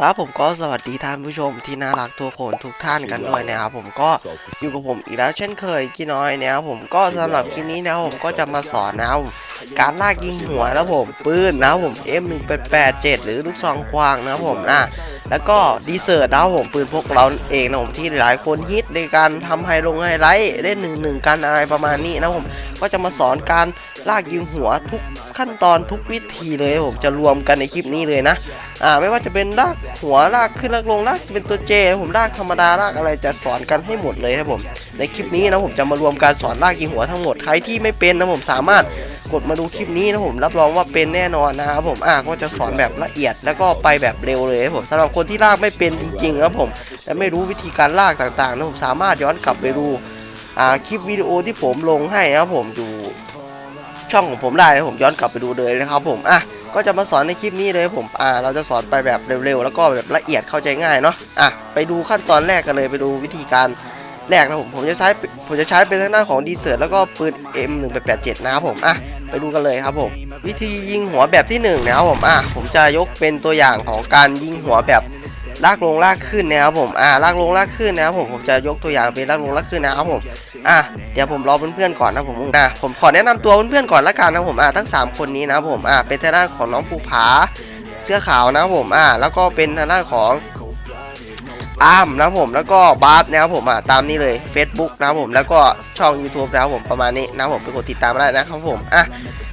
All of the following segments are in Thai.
ครับผมก็สวัสดีท่านผู้ชมที่น่ารักตัวโขนทุกท่านกันด้วยนะครับผมก็อยู่กับผมอีกแล้วเช่นเคยกี่น้อยนะครับผมก็สำหรับคลิปนี้นะครับผมก็จะมาสอนนะครับการลากยิงหัวนะครับผมปืนนะครับผม M1887 หรือลูกซองควางนะครับผมนะแล้วก็ดีเซอร์นะครับผมปืนพวกเราเองนะผมที่หลายคนฮิตในการทำไฮลงไฮไลท์เล่นหนึ่งหนึ่งกันอะไรประมาณนี้นะผมก็จะมาสอนการ ลากยิงหัวทุกขั้นตอนทุกวิธีเลยผมจะรวมกันในคลิปนี้เลยนะอ่าไม่ว่าจะเป็นลากหัวลากขึ้นลากลงลากเป็นตัวเจผมลากธรรมดาลากอะไรจะสอนกันให้หมดเลยครับผม ในคลิปนี้นะผมจะมารวมการสอนลากยิงหัวทั้งหมดใครที่ไม่เป็นนะผมสามารถกดมาดูคลิปนี้นะผมรับรองว่าเป็นแน่นอนนะครับผมอ่าก็จะสอนแบบละเอียดแล้วก็ไปแบบเร็วเลยครับผมสำหรับคนที่ลากไม่เป็นจริงๆครับผมและไม่รู้วิธีการลากต่างๆนะผมสามารถย้อนกลับไปดูอ่าคลิปวิดีโอที่ผมลงให้นะครับผมอยู่ ช่องของผมได้ผมย้อนกลับไปดูเลยนะครับผมอะก็จะมาสอนในคลิปนี้เลยผมอ่าเราจะสอนไปแบบเร็วๆ แล้วก็แบบละเอียดเข้าใจง่ายเนาะอะไปดูขั้นตอนแรกกันเลยไปดูวิธีการแรกนะผมผมจะใช้ผมจะใช้เป็นทางด้านของดีเซอร์แล้วก็ปืน M1887 นะครับผมอะไปดูกันเลยครับผม วิธียิงหัวแบบที่หนึ่งนะครับผมอะผมจะยกเป็นตัวอย่างของการยิงหัวแบบลากลงลากขึ้นนะครับผมอ่าลากลงลากขึ้นนะครับผมผมจะยกตัวอย่างเป็นลากลงลากขึ้นนะครับผม อะเดี๋ยวผมรอเพื่อนๆก่อนนะผมอะผมขอแนะนำตัวเพื่อนๆก่อนละกันนะผมอะทั้ง 3 คนนี้นะผมอะเป็นทางด้านของน้องภูผาเสื้อขาวนะผมอะแล้วก็เป็นทางด้านของอาร์มนะผมแล้วก็บาสนะครับผมอะตามนี้เลย Facebook นะครับผมแล้วก็ช่อง YouTube นะครับผมประมาณนี้นะผมไปกดติดตามได้นะครับผมอะ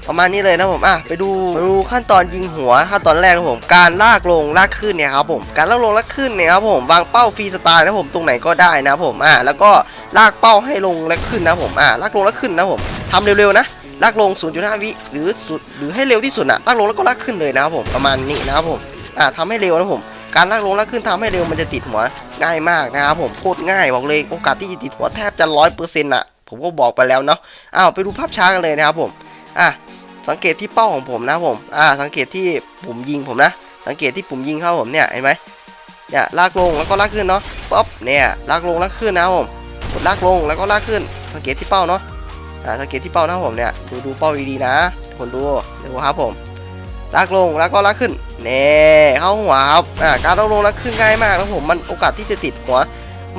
ประมาณนี้เลยนะผมอะไปดูดูขั้นตอนยิงหัวขั้นตอนแรกนะผมการลากลงลากขึ้นเนี่ยครับผมการลากลงลากขึ้นเนี่ยครับผมวางเป้าฟรีสไตล์นะผมตรงไหนก็ได้นะผมอะแล้วก็ ลากเป้าให้ลงและขึ้นนะผมอ่าลากลงแล้วขึ้นนะผมทำเร็วๆนะลากลง 0.5 วิหรือสุดหรือให้เร็วที่สุดนะลากลงแล้วก็ลากขึ้นเลยนะครับผมประมาณนี้นะครับผมอ่าทำให้เร็วนะผมการลากลงลากขึ้นทำให้เร็วมันจะติดหัวง่ายมากนะครับผมโคตรง่ายบอกเลยโอกาสที่จะติดหัวแทบจะร้อยเปอร์เซ็นต์อะผมก็บอกไปแล้วเนาะอ้าวไปดูภาพช้ากันเลยนะครับผมอะสังเกตที่เป้าของผมนะผมอ่าสังเกตที่ผมยิงผมนะ สังเกตที่ผมยิงเข้าผมเนี่ยเห็นไหมเนี่ยลากลงแล้วก็ลากขึ้นเนาะป๊อปเนี่ยลากลงลากขึ้นนะผม กดลากลงแล้วก็ลากขึ้น สังเกตที่เป้าเนาะอ่าสังเกตที่เป้านะครับผมเนี่ยดูดูเป้าดีๆนะคนดูดูครับผมลากลงแล้วก็ลากขึ้นเน่เข้าหัวครับอ่าการลากลงลากขึ้นง่ายมากนะผมมันโอกาสที่จะติดหัว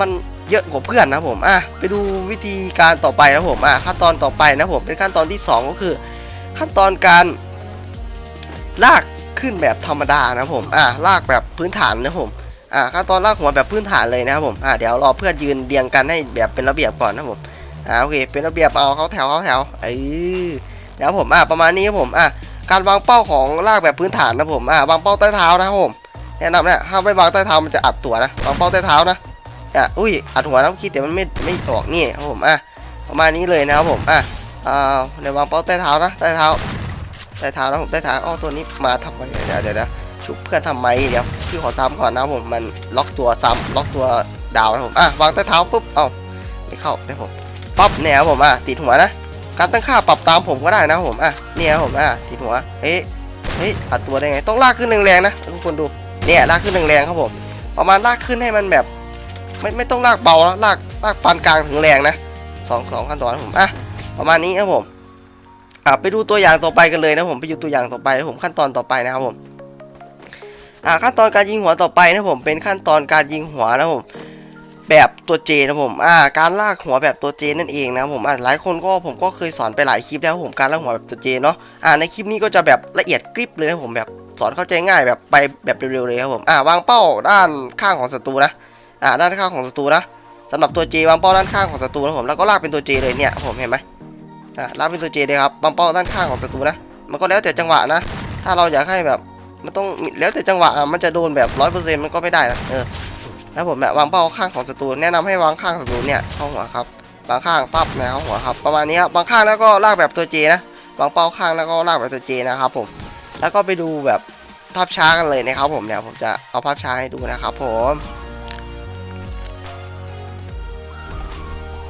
มันเยอะกว่าเพื่อนนะผมอะไปดูวิธีการต่อไปนะผมอะขั้นตอนต่อไปนะผมเป็นขั้นตอนที่สองก็คือ ขั้นตอนการลากขึ้นแบบธรรมดานะผมอะลากแบบพื้นฐานนะผม อ่าขั้นตอนลากหัวแบบพื้นฐานเลยนะครับผมอ่าเดี๋ยวรอเพื่อนยืนเรียงกันให้แบบเป็นระเบียบก่อนนะผมอ่าโอเคเป็นระเบียบเอาเขาแถวเขาแถวเออเดี๋ยวผมอ่าประมาณนี้ครับผมอ่าการวางเป้าของลากแบบพื้นฐานนะผมอ่าวางเป้าใต้เท้านะครับผมแนะนำเนี่ยถ้าไม่วางใต้เท้ามันจะอัดตัวนะวางเป้าใต้เท้านะอะอุ้ยอัดหัวนะเมื่อกี้แต่มันไม่ไม่ออกนี่ครับผมอะประมาณนี้เลยนะครับผมอะอ่าเดี๋ยววางเป้าใต้เท้านะใต้เท้าใต้เท้านะผมใต้เท้าอ๋อตัวนี้มาทำไมเดี๋ยวเดี๋ยวเดี๋ยวชุบเพื่อนทำไมเดี๋ยว พี่ขอซ้ำก่อนนะผมมันล็อกตัวซ้ำล็อกตัวดาวนะผมอะวางใต้เท้าปุ๊บเอ้าไม่เข้านะผมปั๊บเนี่ยผมอะติดหัวนะการตั้งค่าปรับตามผมก็ได้นะผมอะเนี่ยผมอะติดหัวเฮ้ยเฮ้ยอัดตัวได้ไงต้องลากขึ้นแรงๆนะทุกคนดูเนี่ยลากขึ้นแรงๆครับผมประมาณลากขึ้นให้มันแบบ ไม่ไม่ต้องลากเบาแล้วลากลากปานกลางถึงแรงนะสองสองขั้นตอนผมอะประมาณนี้ครับผมอะไปดูตัวอย่างต่อไปกันเลยนะผมไปดูตัวอย่างต่อไปนะผมขั้นตอนต่อไปนะครับผม อ่าขั้นตอนการยิงหัวต่อไปนะผมเป็นขั้นตอนการยิงหัวนะผมแบบตัวเจนะผมอ่าการลากหัวแบบตัวเจนั่นเองนะผมอ่าหลายคนก็ผมก็เคยสอนไปหลายคลิปแล้วผมการลากหัวแบบตัวเจเนาะอ่าในคลิปนี้ก็จะแบบละเอียดกริบเลยนะผมแบบสอนเข้าใจง่ายแบบไปแบบเร็วๆเลยครับผมอ่าวางเป้าด้านข้างของศัตรูนะอ่าด้านข้างของศัตรูนะสำหรับตัวเจวางเป้าด้านข้างของศัตรูนะผมแล้วก็ลากเป็นตัวเจเลยเนี่ยผมเห็นไหมอ่าลากเป็นตัวเจเลยครับวางเป้าด้านข้างของศัตรูนะมันก็แล้วแต่จังหวะนะ ถ้าเราอยากให้แบบ มันต้องแล้วแต่จังหวะอะมันจะโดนแบบร้อยเปอร์เซ็นต์มันก็ไม่ได้นะเออแล้วผมแบบวางเป้าข้างของศัตรูแนะนำให้วางข้างศัตรูเนี่ยเข้าหัวครับวางข้างปั๊บนะเข้าหัวครับประมาณนี้ครับวางข้างแล้วก็ลากแบบตัวเจนะวางเป้าข้างแล้วก็ลากแบบตัวเจนะครับผมแล้วก็ไปดูแบบภาพช้ากันเลยนะครับผมเนี่ยวผมจะเอาภาพช้าให้ดูนะครับผม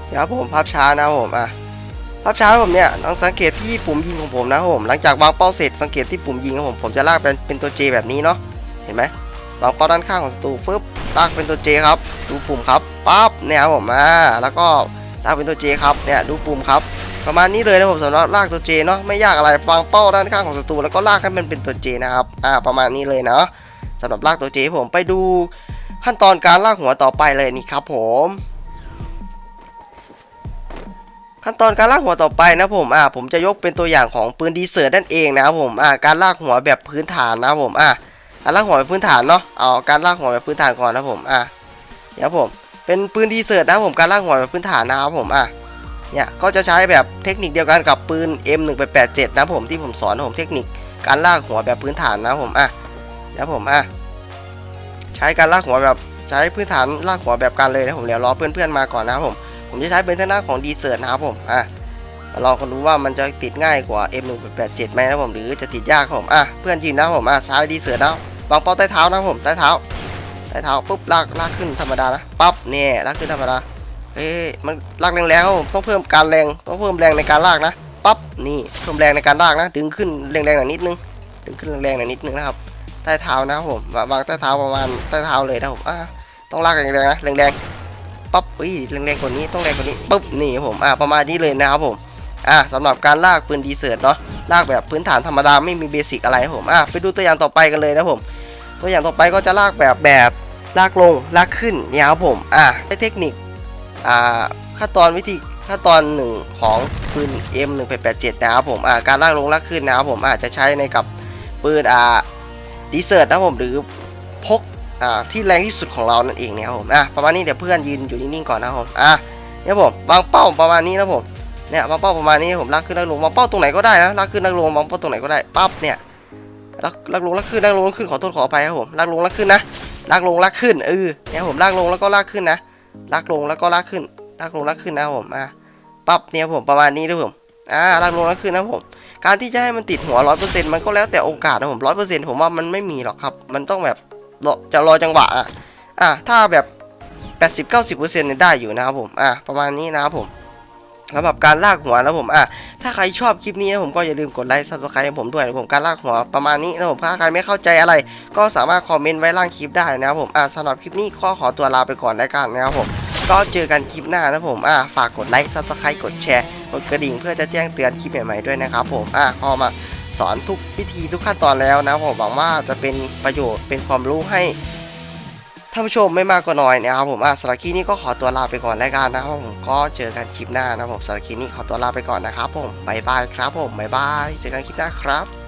นะครับผมภาพช้านะผมอะ ภาพช้าผมเนี่ยลองสังเกตที่ปุ่มยิงของผมนะผมหลังจากวางเป้าเสร็จสังเกตที่ปุ่มยิงของผมผมจะลากเป็นเป็นตัว J แบบนี้เนาะเห็นไหมวางเป้าด้านข้างของศัตรูฟึบลากเป็นตัว J ครับ ดูปุ่มครับปั๊บเนี่ยครับผมอ่าแล้วก็ลากเป็นตัว J ครับเนี่ยดูปุ่มครับ ประมาณนี้เลยนะผมสำหรับลากตัว J เนาะไม่ยากอะไรวางเป้าด้านข้างของศัตรูแล้วก็ลากให้มันเป็นตัว J นะครับอ่าประมาณนี้เลยเนาะสำหรับลากตัว J ผมไปดูขั้นตอนการลากหัวต่อไปเลยนี่ครับผม ขั้นตอนการลากหัวต่อไปนะผมอ่าผมจะยกเป็นตัวอย่างของปืนดีเซอร์นั่นเองนะครับผมอ่าการลากหัวแบบพื้นฐานนะผมอ่าการลากหัวแบบพื้นฐานเนาะเอาการลากหัวแบบพื้นฐานก่อนนะผมอ่าเดี๋ยผมเป็นปืนดีเซอร์นะผมการลากหัวแบบพื้นฐานนะครับผมอ่าเนี่ยก็จะใช้แบบเทคนิคเดียวกันกับปืน M187 นะผมที่ผมสอนผมเทคนิคการลากหัวแบบพื้นฐานนะผมอะเดี๋ยวผมอะใช้การลากหัวแบบใช้พื้นฐานลากหัวแบบกันเลยนะผมเดี๋ยวรอเพื่อนๆมาก่อนนะผม ผมจะใช้เป็นทางด้านของดีเซอร์นะครับผมอะลองกันดูว่ามันจะติดง่ายกว่า M187 ไหมนะผมหรือจะติดยากครับผมอะเพื่อนยืนนะผมอะใช้ดีเซอร์นะวางเป้าใต้เท้านะผมใต้เท้าใต้เท้าปุ๊บลากลากขึ้นธรรมดานะปั๊บเนี่ยลากขึ้นธรรมดาเฮ้ยมันลากแรงๆครับผมต้องเพิ่มการแรงต้องเพิ่มแรงในการลากนะปั๊บนี่เพิ่มแรงในการลากนะ ดึงขึ้นแรงๆหน่อยนิดนึงดึงขึ้นแรงๆหน่อยนิดนึงนะครับใต้เท้านะครับผมวางใต้เท้าประมาณใต้เท้าเลยนะผมอะต้องลากแรงๆนะแรงๆ ปั๊บอุ้ยแรงๆกว่านี้ต้องแรงกว่านี้ปุ๊บนี่ผมอ่าประมาณนี้เลยนะครับผมอ่าสำหรับการลากปืนดีเซิร์ตเนาะลากแบบพื้นฐานธรรมดาไม่มีเบสิกอะไรผมอ่าไปดูตัวอย่างต่อไปกันเลยนะผม ตัวอย่างต่อไปก็จะลากแบบแบบลากลงลากขึ้นเนี่ยครับผมอ่าได้เทคนิคอ่าขั้นตอนวิธีขั้นตอนหนึ่งของปืน M1887 นะครับผมอ่าการลากลงลากขึ้นนะครับผมอาจจะใช้ในกับปืนอ่าดีเซิร์ตนะผมหรือพก ที่แรงที่สุดของเรานั่นเองเนี่ยครับผมอะประมาณนี้เดี๋ยวเพื่อนยืนอยู่นิ่งๆก่อนนะครับผมอะเนี่ยผมวางเป้าประมาณนี้นะผมเนี่ยวางเป้าประมาณนี้ผมลากขึ้นลากลงวางเป้าตรงไหนก็ได้นะลากขึ้นลากลงวางเป้าตรงไหนก็ได้ปั๊บเนี่ยลากลากลงลากขึ้นลากลงขึ้นขอโทษขออภัยครับผมลากลงลากขึ้นนะลากลงลากขึ้นเออเนี่ยผมลากลงแล้วก็ลากขึ้นนะลากลงแล้วก็ลากขึ้นลากลงลากขึ้นนะครับผมอะปั๊บเนี่ยผมประมาณนี้นะผมอ่าลากลงลากขึ้นนะผมการที่จะให้มันติดหัวร้อยเปอร์เซ็นต์มันก็แล้วแต่โอกาสนะผมร้อยเปอร์เซ็นต์ผมว่ามันไม่มีหรอกครับ มันต้องแบบ จะรอจังหวะอะอะถ้าแบบ 80-90%เนี่ยได้อยู่นะครับผมอะประมาณนี้นะครับผมสำหรับการลากหัวนะผมอะถ้าใครชอบคลิปนี้นะผมก็อย่าลืมกดไลค์ซับสไครต์ให้ผมด้วยนะผมการลากหัวประมาณนี้นะผมถ้าใครไม่เข้าใจอะไร ก็สามารถคอมเมนต์ไว้ล่างคลิปได้นะครับผมอะสำหรับคลิปนี้ก็ขอตัวลาไปก่อนแล้วกันนะครับผมก็เจอกันคลิปหน้านะผมอะฝากกดไลค์ซับสไครต์กดแชร์กดกระดิ่งเพื่อจะแจ้งเตือนคลิปใหม่ๆด้วยนะครับผมอะพอมา สอนทุกวิธีทุกขั้นตอนแล้วนะผมหวังว่าจะเป็นประโยชน์เป็นความรู้ให้ท่านผู้ชมไม่มากก็น้อยนะครับผมอะสารคีนี้ก็ขอตัวลาไปก่อนแล้วกันนะครับผมก็เจอกันคลิปหน้านะครับผมสารคีนี้ขอตัวลาไปก่อนนะครับผมบายบายครับผมบายบายเจอกันคลิปหน้าครับ